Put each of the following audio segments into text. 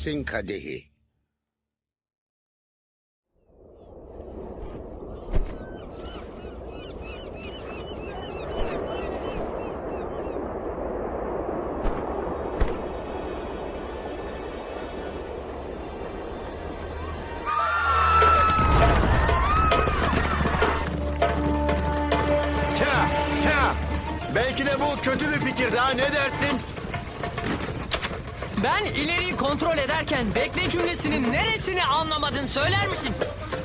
Isis'in kadehi. Belki de bu kötü bir fikirdi ha ne dersin? Ben ileriyi kontrol ederken bekle cümlesinin neresini anlamadın söyler misin?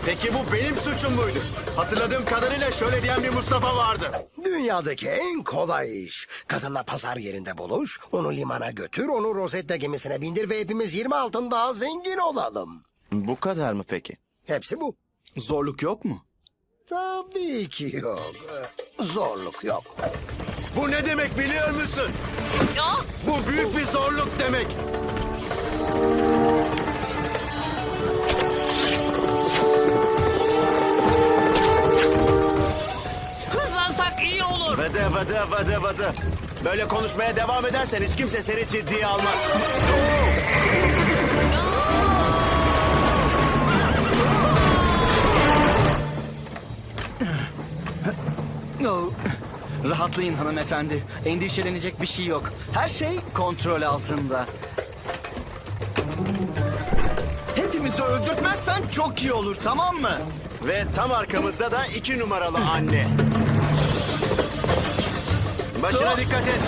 Peki bu benim suçum muydu? Hatırladığım kadarıyla şöyle diyen bir Mustafa vardı. Dünyadaki en kolay iş. Kadınla pazar yerinde buluş, onu limana götür, onu Rosetta gemisine bindir ve hepimiz 20 altın daha zengin olalım. Bu kadar mı peki? Hepsi bu. Zorluk yok mu? Tabii ki yok. Zorluk yok. Bu ne demek biliyor musun? Ya, Bu büyük bir zorluk demek. hızlansak iyi olur. Vıdı vıdı vıdı vıdı. Böyle konuşmaya devam edersen hiç kimse seni ciddiye almaz. Rahatlayın hanımefendi. Endişelenecek bir şey yok. Her şey kontrol altında. Hepimizi öldürtmezsen çok iyi olur tamam mı? Ve tam arkamızda da iki numaralı anne. Başına dikkat et.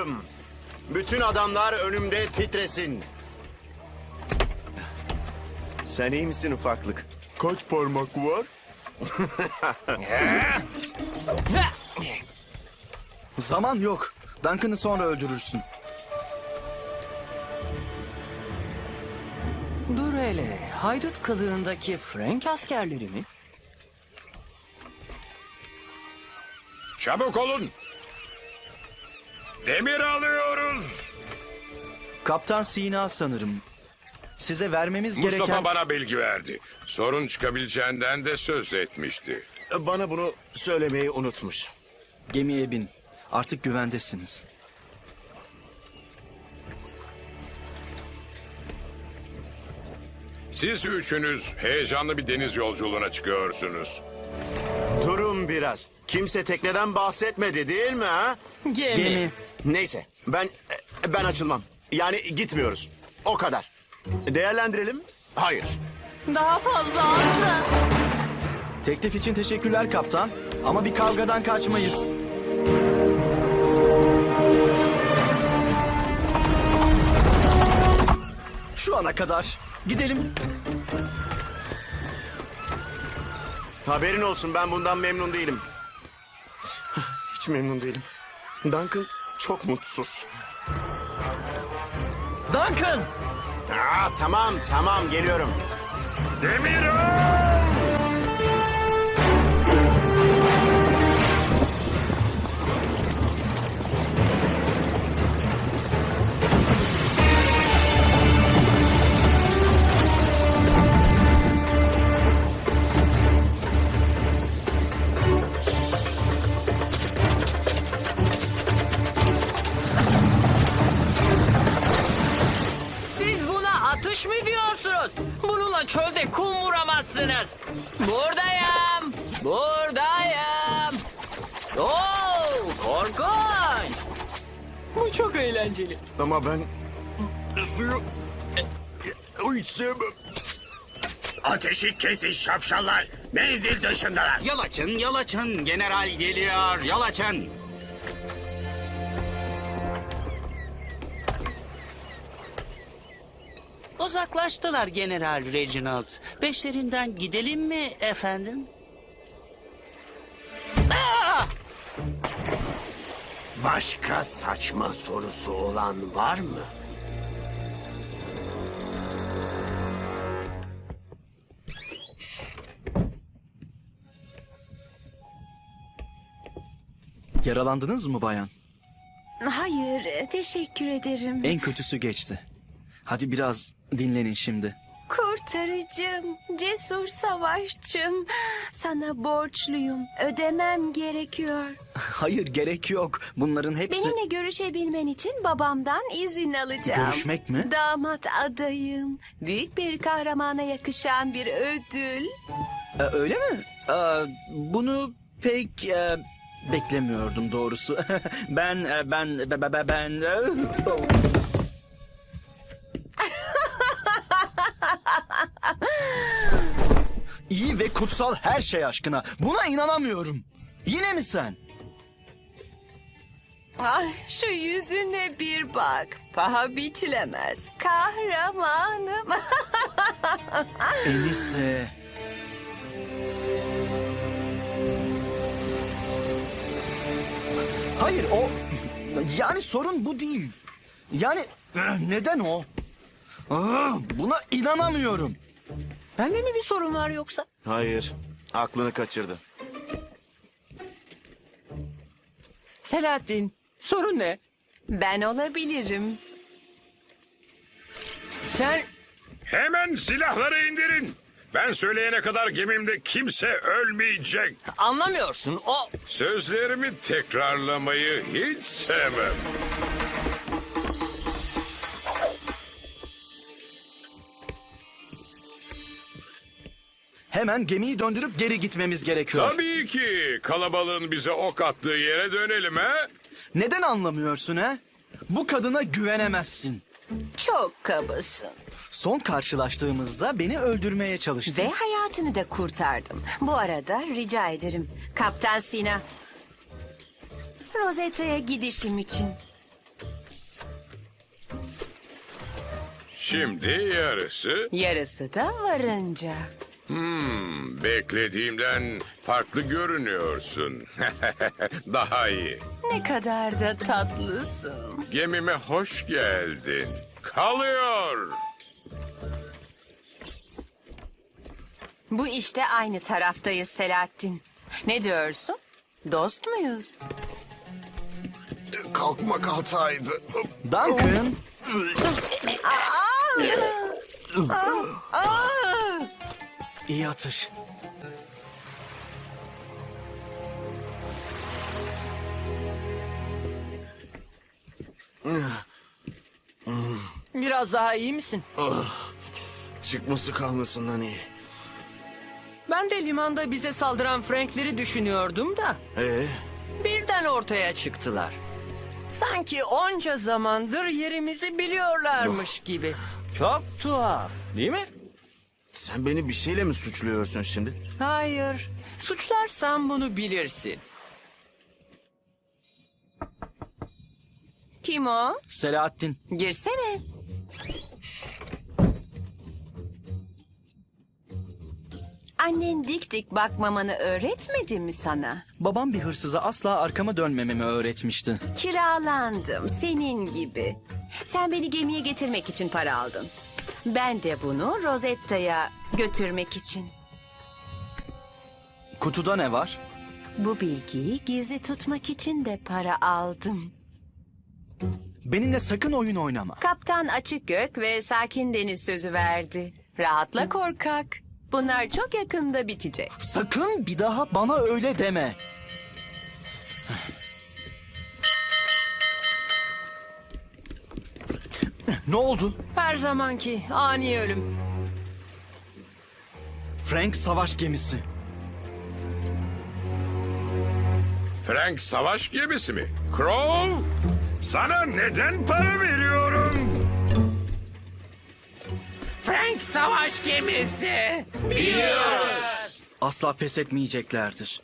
Kralım. Bütün adamlar önümde titresin. Sen iyi misin ufaklık? Kaç parmak var? Zaman yok. Duncan'ı sonra öldürürsün. Dur hele, haydut kılığındaki Frank askerleri mi? Çabuk olun. Demir alıyoruz. Kaptan Sina sanırım. Size vermemiz Mustafa gereken... bana bilgi verdi. Sorun çıkabileceğinden de söz etmişti. Bana bunu söylemeyi unutmuş. Gemiye bin. Artık güvendesiniz. Siz üçünüz heyecanlı bir deniz yolculuğuna çıkıyorsunuz. Durun biraz. Kimse tekneden bahsetmedi değil mi ha? Gemi. Gemi. Neyse ben ben açılmam. Yani gitmiyoruz. O kadar. Değerlendirelim. Hayır. Daha fazla atla. Teklif için teşekkürler kaptan. Ama bir kavgadan kaçmayız. Şu ana kadar. Gidelim. Haberin olsun ben bundan memnun değilim. Hiç memnun değilim. Duncan çok mutsuz. Duncan! Aa, tamam tamam geliyorum. Demir atış mı diyorsunuz? Bununla çölde kum vuramazsınız. Buradayım. Buradayım. Oo, korkunç. Bu çok eğlenceli. Ama ben suyu hiç sevmem. Ateşi kesin şapşallar. Menzil dışındalar. Yol açın, yol açın. General geliyor, yol Uzaklaştılar General Reginald. Peşlerinden gidelim mi efendim? Başka saçma sorusu olan var mı? Yaralandınız mı bayan? Hayır, teşekkür ederim. En kötüsü geçti. Hadi biraz dinlenin şimdi. Kurtarıcım, cesur savaşçım. Sana borçluyum. Ödemem gerekiyor. Hayır gerek yok. Bunların hepsi... Benimle görüşebilmen için babamdan izin alacağım. Görüşmek mi? Damat adayım. Büyük bir kahramana yakışan bir ödül. Ee, öyle mi? Ee, bunu pek e, beklemiyordum doğrusu. ben e, ben be- be- be- ben oh. İyi ve kutsal her şey aşkına. Buna inanamıyorum. Yine mi sen? Ay şu yüzüne bir bak. Paha biçilemez. Kahramanım. Enise. Hayır o... Yani sorun bu değil. Yani neden o? Aa, Buna inanamıyorum. Bende mi bir sorun var yoksa? Hayır. Aklını kaçırdı. Selahattin, sorun ne? ben olabilirim. Sen Hemen silahları indirin. Ben söyleyene kadar gemimde kimse ölmeyecek. anlamıyorsun. O Sözlerimi tekrarlamayı hiç sevmem. Hemen gemiyi döndürüp geri gitmemiz gerekiyor. Tabii ki kalabalığın bize ok attığı yere dönelim ha. Neden anlamıyorsun ha? Bu kadına güvenemezsin. Çok kabasın. Son karşılaştığımızda beni öldürmeye çalıştı. Ve hayatını da kurtardım. Bu arada rica ederim. Kaptan Sina. Rosetta'ya gidişim için. Şimdi yarısı Yarısı da varınca. Beklediğimden farklı görünüyorsun. Daha iyi. Ne kadar da tatlısın. Gemime hoş geldin. Kalıyor. Bu işte aynı taraftayız Selahattin. Ne diyorsun? Dost muyuz? Kalkmak hataydı. Duncan, Aa! iyi atış. biraz daha iyi misin? Çıkması kalmasından iyi. Ben de limanda bize saldıran Frankleri düşünüyordum da Ee, birden ortaya çıktılar. Sanki onca zamandır yerimizi biliyorlarmış gibi. Çok tuhaf, değil mi? Sen beni bir şeyle mi suçluyorsun şimdi? Hayır. Suçlarsan bunu bilirsin. Kim o? Selahattin, Girsene. Annen dik dik bakmamanı öğretmedi mi sana? babam bir hırsıza asla arkama dönmememi öğretmişti. Kiralandım senin gibi. Sen beni gemiye getirmek için para aldın. Ben de bunu Rosetta'ya götürmek için. Kutuda ne var? Bu bilgiyi gizli tutmak için de para aldım. Benimle sakın oyun oynama. Kaptan açık gök ve sakin deniz sözü verdi. Rahatla korkak. Bunlar çok yakında bitecek. Sakın bir daha bana öyle deme. Ne oldu? Her zamanki ani ölüm. Frank savaş gemisi. Frank savaş gemisi mi? Crow? Sana neden para veriyorum? Frank savaş gemisi. Asla pes etmeyeceklerdir.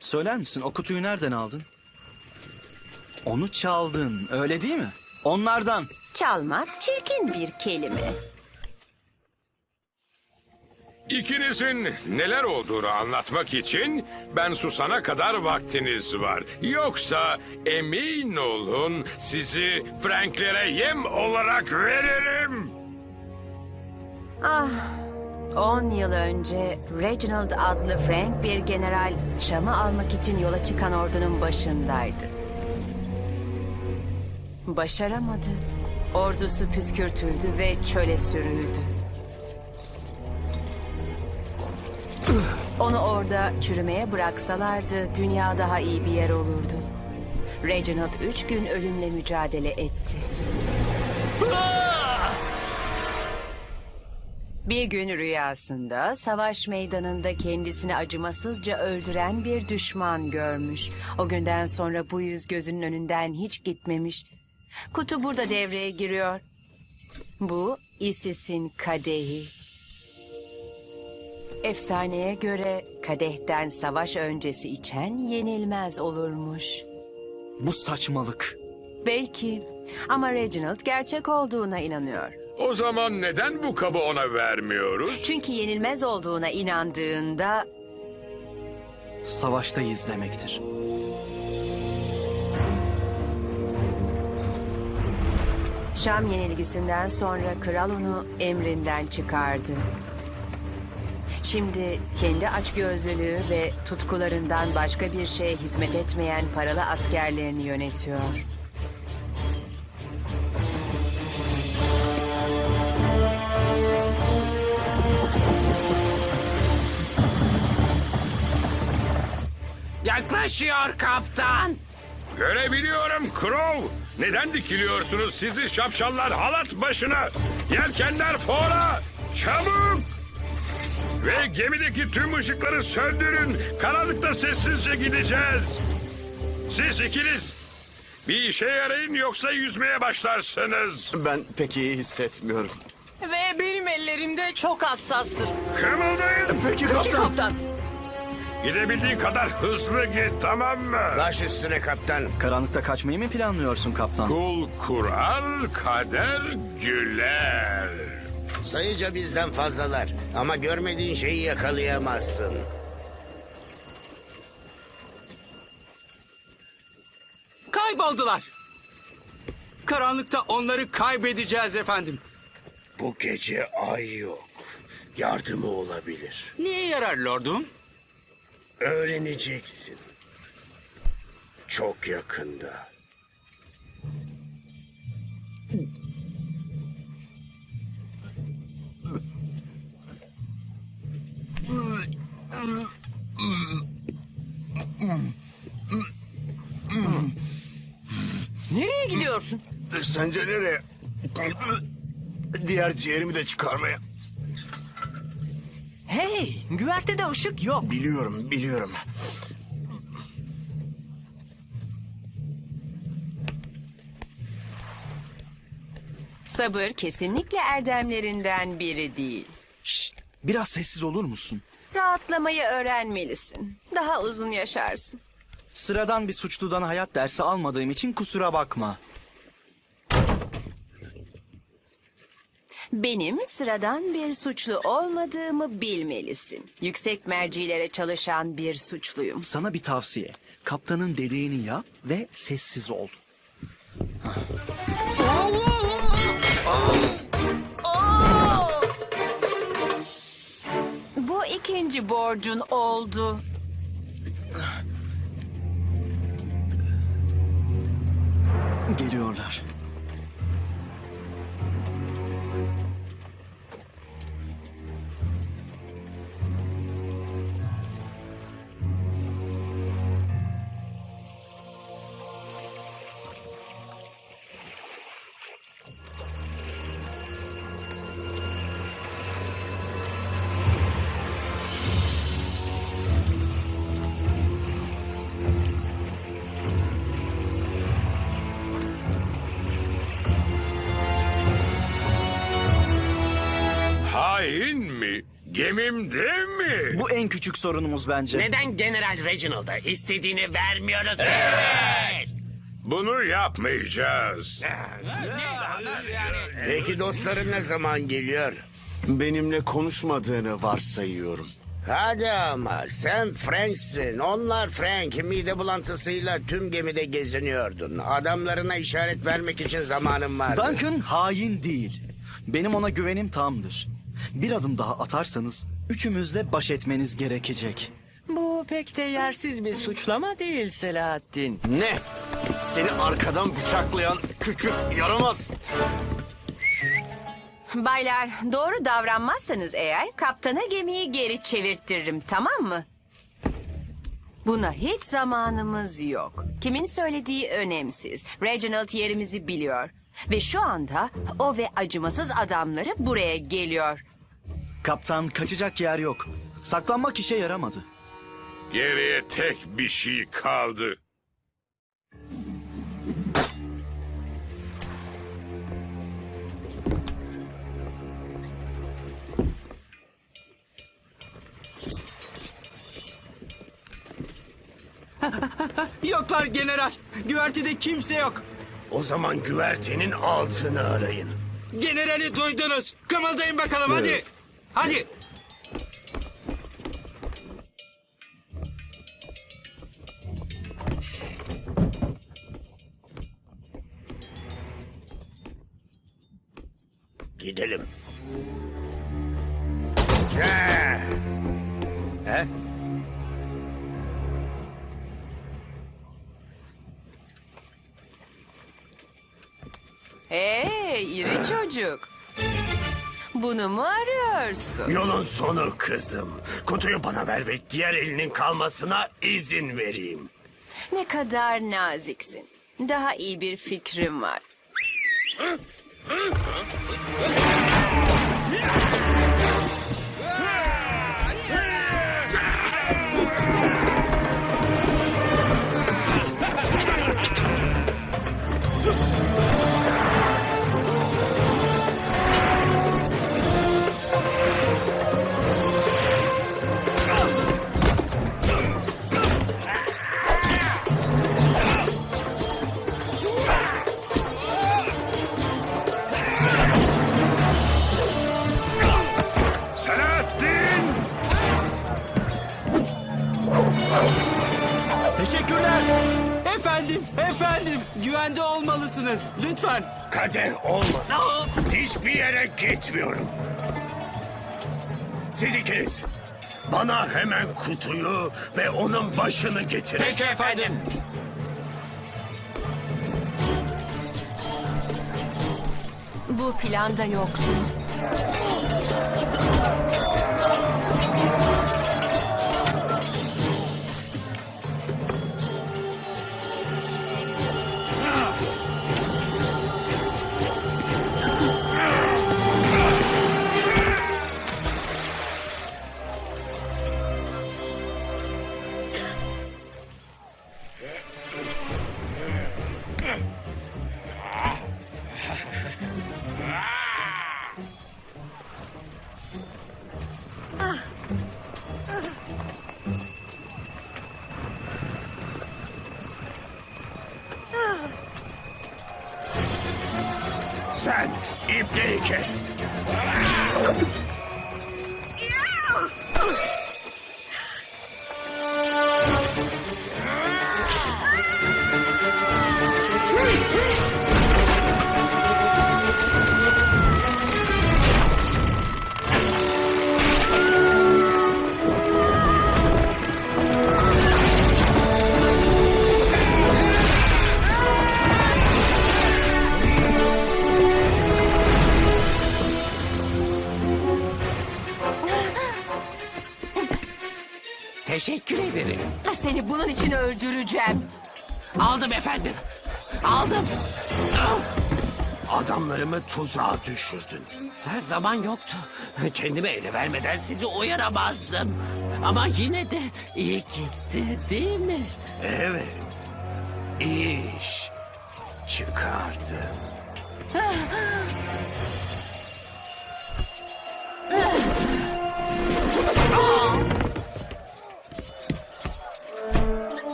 Söyler misin o kutuyu nereden aldın? Onu çaldın, öyle değil mi? Onlardan. Çalmak çirkin bir kelime. İkinizin neler olduğunu anlatmak için ben susana kadar vaktiniz var. Yoksa emin olun sizi Franklere yem olarak veririm. Ah, 10 yıl önce Reginald adlı Frank bir general Şam'ı almak için yola çıkan ordunun başındaydı. Başaramadı. Ordusu püskürtüldü ve çöle sürüldü. Onu orada çürümeye bıraksalardı dünya daha iyi bir yer olurdu. Reginald üç gün ölümle mücadele etti. Bir gün rüyasında savaş meydanında kendisini acımasızca öldüren bir düşman görmüş. O günden sonra bu yüz gözünün önünden hiç gitmemiş. Kutu burada devreye giriyor. Bu Isis'in kadehi. Efsaneye göre kadehten savaş öncesi içen yenilmez olurmuş. Bu saçmalık. Belki ama Reginald gerçek olduğuna inanıyor. O zaman neden bu kabı ona vermiyoruz? Çünkü yenilmez olduğuna inandığında Savaştayız demektir. Şam yenilgisinden sonra kral onu emrinden çıkardı. Şimdi kendi açgözlülüğü ve tutkularından başka bir şeye hizmet etmeyen paralı askerlerini yönetiyor. Yaklaşıyor kaptan. Görebiliyorum Crow. Neden dikiliyorsunuz sizi şapşallar halat başına? Yelkenler fora. Çabuk. Ve gemideki tüm ışıkları söndürün. Karanlıkta sessizce gideceğiz. Siz ikiniz bir işe yarayın yoksa yüzmeye başlarsınız. Ben pek iyi hissetmiyorum. Ve benim ellerim de çok hassastır. Kımıldayın. Peki Peki kaptan. Gidebildiğin kadar hızlı git tamam mı? Baş üstüne kaptan. Karanlıkta kaçmayı mı planlıyorsun kaptan? Kul kurar, kader güler. Sayıca bizden fazlalar ama görmediğin şeyi yakalayamazsın. Kayboldular. Karanlıkta onları kaybedeceğiz efendim. Bu gece ay yok. Yardımı olabilir. Niye yarar lordum? Öğreneceksin. Çok yakında. Nereye gidiyorsun? Sence nereye? Diğer ciğerimi de çıkarmaya. Hey, güvertede ışık yok. Biliyorum, biliyorum. Sabır kesinlikle erdemlerinden biri değil. Şşt, biraz sessiz olur musun? Rahatlamayı öğrenmelisin. Daha uzun yaşarsın. Sıradan bir suçludan hayat dersi almadığım için kusura bakma. Benim sıradan bir suçlu olmadığımı bilmelisin. Yüksek mercilere çalışan bir suçluyum. Sana bir tavsiye. Kaptanın dediğini yap ve sessiz ol. Bu ikinci borcun oldu. Geliyorlar. Gemimde mi? Bu en küçük sorunumuz bence. Neden General Reginald'a istediğini vermiyoruz? Bunu yapmayacağız. Peki dostların ne zaman geliyor? Benimle konuşmadığını varsayıyorum. Hadi ama sen Frank'sin. Onlar Frank. Mide bulantısıyla tüm gemide geziniyordun. Adamlarına işaret vermek için zamanın vardı. Duncan hain değil. Benim ona güvenim tamdır. Bir adım daha atarsanız üçümüzle baş etmeniz gerekecek. Bu pek de yersiz bir suçlama değil Selahattin. Ne? Seni arkadan bıçaklayan küçük yaramaz. Baylar doğru davranmazsanız eğer kaptana gemiyi geri çevirttiririm tamam mı? Buna hiç zamanımız yok. Kimin söylediği önemsiz. Reginald yerimizi biliyor. Ve şu anda o ve acımasız adamları buraya geliyor. Kaptan kaçacak yer yok. Saklanmak işe yaramadı. Geriye tek bir şey kaldı. Yoklar general. Güvertede kimse yok. O zaman güvertenin altını arayın. Generali duydunuz. Kımıldayın bakalım hadi. Hadi. Gidelim. Bunu mu arıyorsun? Yolun sonu kızım. Kutuyu bana ver ve diğer elinin kalmasına izin vereyim. Ne kadar naziksin. Daha iyi bir fikrim var. Teşekkürler. Efendim, efendim. Güvende olmalısınız. Lütfen. Kadeh olmadı. Hiçbir yere gitmiyorum. Siz ikiniz bana hemen kutuyu ve onun başını getirin. Peki efendim. Bu planda yoktu. Seni bunun için öldüreceğim. Aldım efendim. Aldım. Adamlarımı tuzağa düşürdün. Ha, zaman yoktu. Kendimi ele vermeden sizi uyaramazdım. Ama yine de iyi gitti değil mi? Evet. İyi iş. Çıkardın.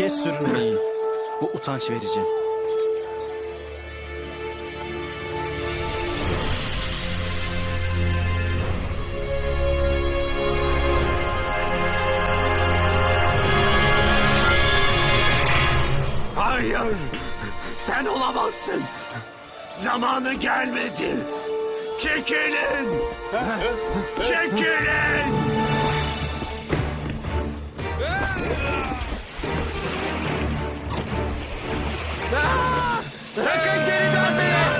Kes sürünmeyi. Bu utanç verici. Hayır. Sen olamazsın. Zamanı gelmedi. Çekilin. Çekilin. Sakın geri dönmeyin.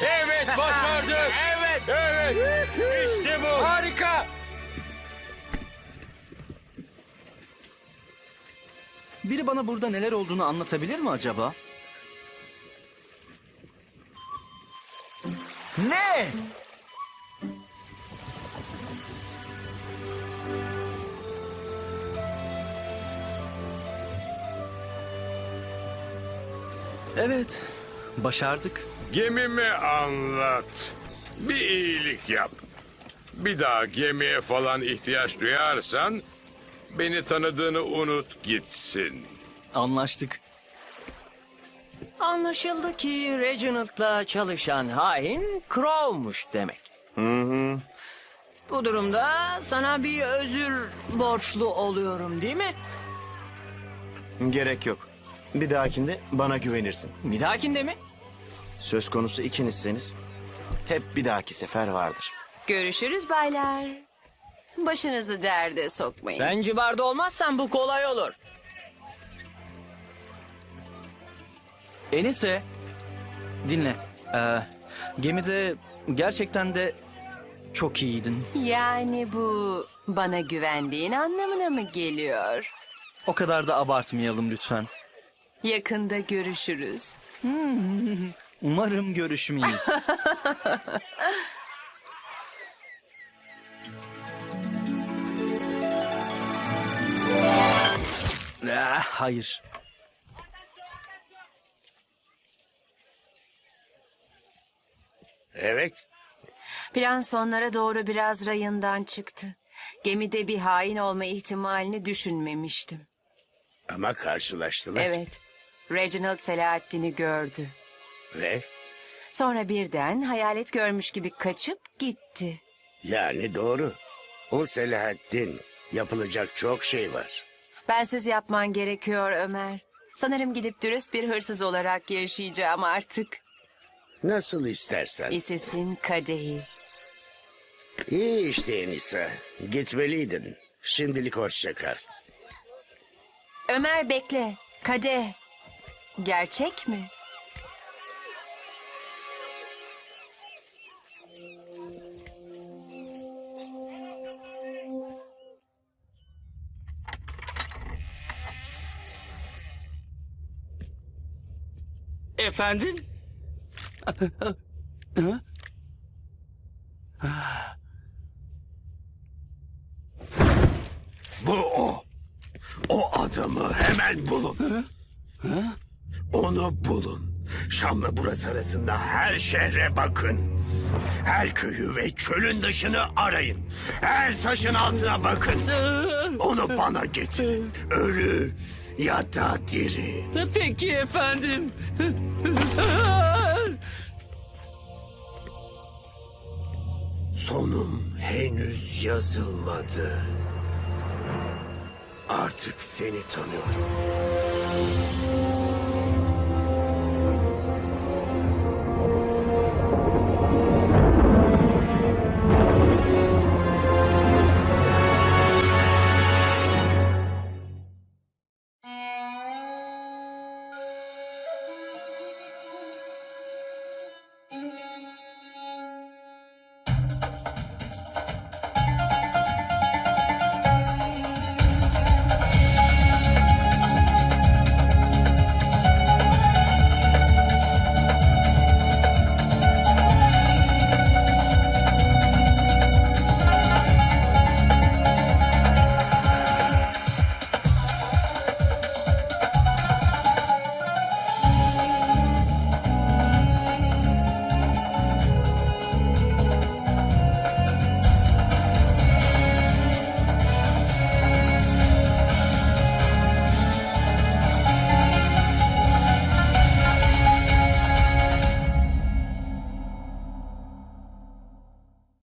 Evet başardık. Evet. Evet. İşte bu. Harika. Biri bana burada neler olduğunu anlatabilir mi acaba? Ne? Evet, başardık. Gemimi anlat. Bir iyilik yap. Bir daha gemiye falan ihtiyaç duyarsan beni tanıdığını unut gitsin. Anlaştık. Anlaşıldı ki Reginald'la çalışan hain Crow'muş demek. Bu durumda sana bir özür borçlu oluyorum değil mi? Gerek yok. Bir dahakinde bana güvenirsin. Bir dahakinde mi? Söz konusu ikinizseniz hep bir dahaki sefer vardır. Görüşürüz baylar. Başınızı derde sokmayın. Sen civarda olmazsan bu kolay olur. Enise, dinle. Ee, gemide gerçekten de çok iyiydin. Yani bu bana güvendiğin anlamına mı geliyor? O kadar da abartmayalım lütfen. Yakında görüşürüz. Umarım görüşmeyiz. ah, hayır. Evet. Plan sonlara doğru biraz rayından çıktı. Gemide bir hain olma ihtimalini düşünmemiştim. Ama karşılaştılar. Evet, Reginald Selahattin'i gördü. Ve Sonra birden hayalet görmüş gibi kaçıp gitti. yani doğru. O Selahattin. Yapılacak çok şey var. Bensiz yapman gerekiyor Ömer. Sanırım gidip dürüst bir hırsız olarak yaşayacağım artık. Nasıl istersen. İsis'in kadehi. İyi işte Enisa. Gitmeliydin. Şimdilik hoşça kal. Ömer bekle. Kadeh. Gerçek mi? Efendim? Bu o. O adamı hemen bulun. Onu bulun. Şam'la burası arasında her şehre bakın. Her köyü ve çölün dışını arayın. Her taşın altına bakın. Onu bana getirin. Ölü ya da diri. Peki efendim. Sonum henüz yazılmadı. Artık seni tanıyorum.